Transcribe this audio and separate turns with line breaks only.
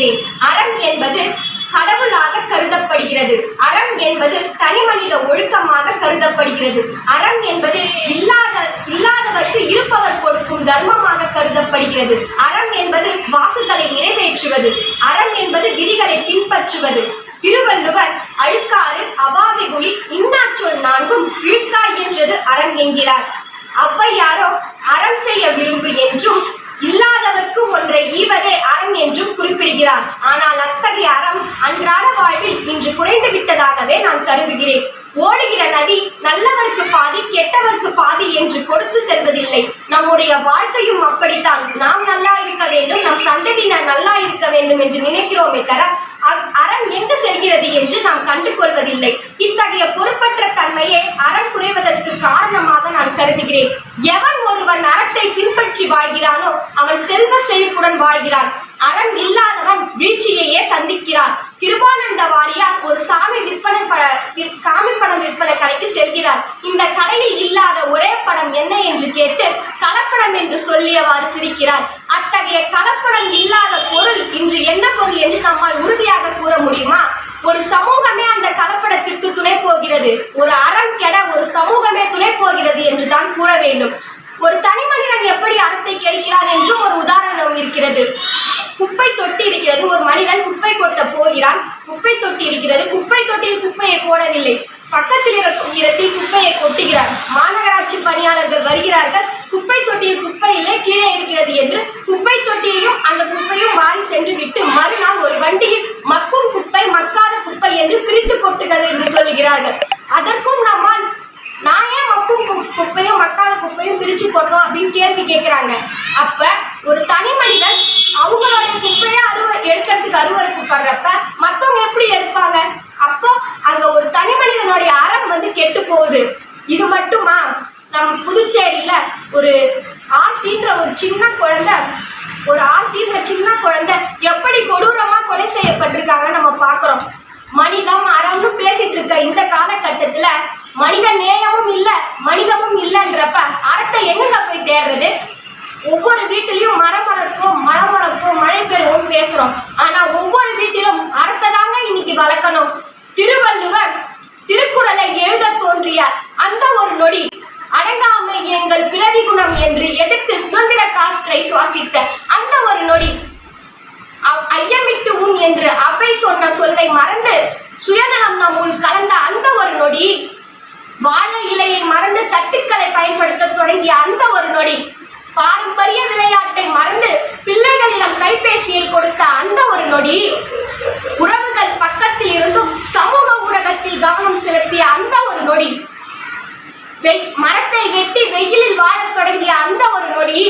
இருக்கிறேன் அறம் என்பது கடவுளாக கருதப்படுகிறது. அறம் என்பது தனி மனித ஒழுக்கமாக கருதப்படுகிறது. அறம் என்பது இல்லாத இல்லாதவர்க்கு இருப்பவர் கொடுக்கும் தர்மமாக கருதப்படுகிறது. அறம் என்பது வாக்குகளை நிறைவேற்றுவது. அறம் என்பது விதிகளை பின்பற்றுவது. திருவள்ளுவர் அழுக்காறு அபாவி குழி இன்னாச்சொல் நான்கும் இழுக்காய் என்றது அறம் என்கிறார். அவ்வையாரோ அறம் செய்ய விரும்பு என்றும் இல்லாதவர்க்கு ஒன்றை ஈவதே அறம் என்றும் குறிப்பிடுகிறார். ஆனால் அத்தகைய அறம் அன்றாட வாழ்வில் இன்று குறைந்து விட்டதாகவே நான் கருதுகிறேன். ஓடுகிற நதி நல்லவர்க்கு பாதி கெட்டவர்க்கு பாதி என்று கொடுத்து செல்வதில்லை. நம்முடைய வாழ்க்கையும் அப்படித்தான். நாம் நல்லா இருக்க வேண்டும் நம் சந்ததியினர் நல்லா இருக்க வேண்டும் என்று நினைக்கிறோமே தர அறம் எங்கு செல்கிறது என்று நாம் கண்டு கொள்வதில்லை இத்தகைய பொறுப்பற்ற தன்மையே அறம் குறைவதற்கு காரணமாக நான் கருதுகிறேன். எவன் ஒருவன் அறத்தை பின்பற்றி வாழ்கிறானோ அவன் செல்வ செழிப்புடன் வாழ்கிறான். அறம் இல்லாதவன் வீழ்ச்சியையே சந்திக்கிறான். கிருபானந்த வாரியார் ஒரு சாமி விற்பனை பட சாமி படம் விற்பனை கடைக்கு செல்கிறார். இந்த கடையில் இல்லாத ஒரே படம் என்ன என்று கேட்டு கலப்படம் என்று சொல்லியவாறு சிரிக்கிறார். அத்தகைய கலப்படம் இல்லாத பொருள் இன்று என்ன பொருள் என்று நம்மால் உறுதியாக கூற முடியுமா ஒரு சமூகமே அந்த கலப்படத்திற்கு துணை போகிறது ஒரு அறம் கெட ஒரு சமூகமே துணை போகிறது என்று தான் கூற வேண்டும் ஒரு தனி மனிதன் எப்படி அறத்தை கெடுக்கிறான் என்றும் ஒரு உதாரணம் இருக்கிறது குப்பை தொட்டி இருக்கிறது. ஒரு மனிதன் குப்பை கொட்ட போகிறான். குப்பை தொட்டி இருக்கிறது. குப்பை தொட்டியில் குப்பையை போடவில்லை. பக்கத்தில் இருக்கும் இடத்தில் குப்பையை கொட்டுகிறார். மாநகராட்சி பணியாளர்கள் வருகிறார்கள். குப்பை தொட்டியில் குப்பை இல்லை கீழே இருக்கிறது என்று. குப்பை தொட்டியையும் அந்த குப்பையும் மாறி சென்று விட்டு மறுநாள் ஒரு வண்டியில் மக்கும் குப்பை மக்காத குப்பை என்று பிரித்து கொட்டுகிறது என்று சொல்கிறார்கள் அதற்கும் நம்மால் நான் ஏன் மக்கும் கு- குப்பையும் மக்காத குப்பையும் பிரித்து கொட்டோம் அப்படின்னு கேள்வி கேட்குறாங்க. அப்ப ஒரு தனி மனிதன் கெட்டு போகுது இது மட்டுமா? நம் புதுச்சேரியில ஒரு ஆர்த்தின்ற ஒரு சின்ன குழந்தை ஒரு ஆர்த்தின்ற சின்ன குழந்தை எப்படி கொடூரமா கொலை செய்யப்பட்டிருக்காங்க நம்ம பார்க்குறோம். மனிதம் அறம்னு பேசிட்டு இருக்க இந்த காலகட்டத்துல மனித நேயமும் இல்ல மனிதமும் இல்லைன்றப்ப அறத்தை என்னங்க போய் தேடுறது ஒவ்வொரு வீட்டிலையும் மரம் வளர்ப்போம் சுவாசித்த அந்த ஒரு நொடி ஐயமிட்டு முன் என்று அவை சொன்ன சொல்லை மறந்து சுயநலம் உள் கலந்த அந்த ஒரு நொடி வாழை இலையை மறந்து தட்டுக்களை பயன்படுத்த தொடங்கிய அந்த ஒரு நொடி பாரம்பரிய விளையாட்டை மறந்து பிள்ளைகளிடம் கைபேசியை கொடுத்த அந்த ஒரு நொடி உறவுகள் பக்கத்தில் இருந்தும் சமூக ஊடகத்தில் கவனம் செலுத்திய அந்த ஒரு நொடி மரத்தை வெட்டி வெயிலில் வாழத் தொடங்கிய அந்த ஒரு நொடி